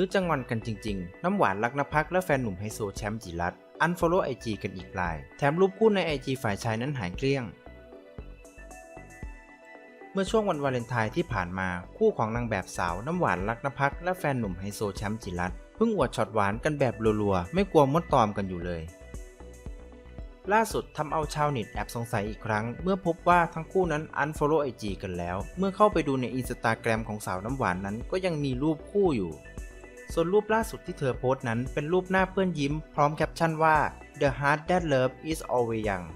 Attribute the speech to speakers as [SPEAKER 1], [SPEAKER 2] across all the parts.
[SPEAKER 1] รือจังหวันกันจริงๆ น้ำหวานรักนภักและแฟนหนุ่มไฮโซแชมป์จิรัตอันฟอลโล่ไอจีกันอีกราย แถมรูปคู่ในไอจีฝ่ายชายนั้นหายเกลี้ยง เมื่อช่วงวันวาเลนไทน์ที่ผ่านมา คู่ของนางแบบสาวน้ำหวานรักนภักและแฟนหนุ่มไฮโซแชมป์จิรัตเพิ่งอวดช็อตหวานกันแบบรัวๆ ไม่กลัวมดตอมกันอยู่เลยล่าสุดทำเอาชาวเน็ตแอบสงสัยอีกครั้ง เมื่อพบว่าทั้งคู่นั้น unfollow IG กันแล้ว เมื่อเข้าไปดูในอินสตาแกรมของสาวน้ำหวานนั้นก็ยังมีรูปคู่อยู่ ส่วนรูปล่าสุดที่เธอโพสต์นั้นเป็นรูปหน้าเพื่อนยิ้มพร้อมแคปชั่นว่า the heart that love is always young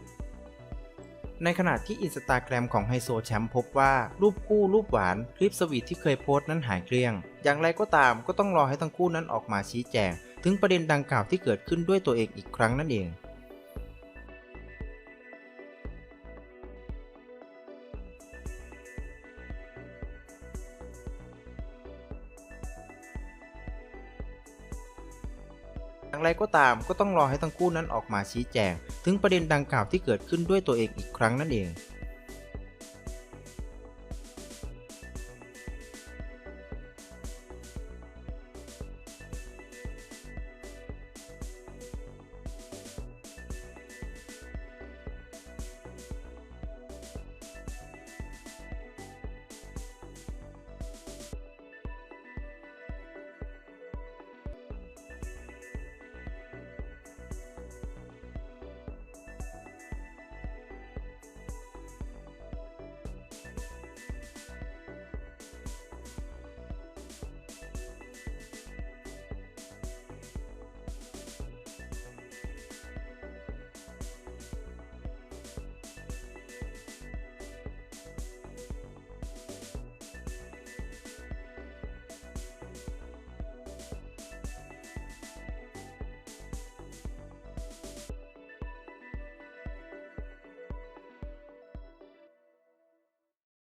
[SPEAKER 1] ในขณะที่อินสตาแกรมของไฮโซแชมป์พบว่า รูปคู่รูปหวานคลิปสวีทที่เคยโพสต์นั้นหายเกลี้ยง อย่างไรก็ตามก็ต้องรอให้ทั้งคู่นั้นออกมาชี้แจง ถึงประเด็นดังกล่าวที่เกิดขึ้นด้วยตัวเองอีกครั้งนั่นเอง อย่างไรก็ตามก็ต้องรอให้ทั้งคู่นั้นออกมาชี้แจง ถึงประเด็นดังกล่าวที่เกิดขึ้นด้วยตัวเองอีกครั้งนั่นเอง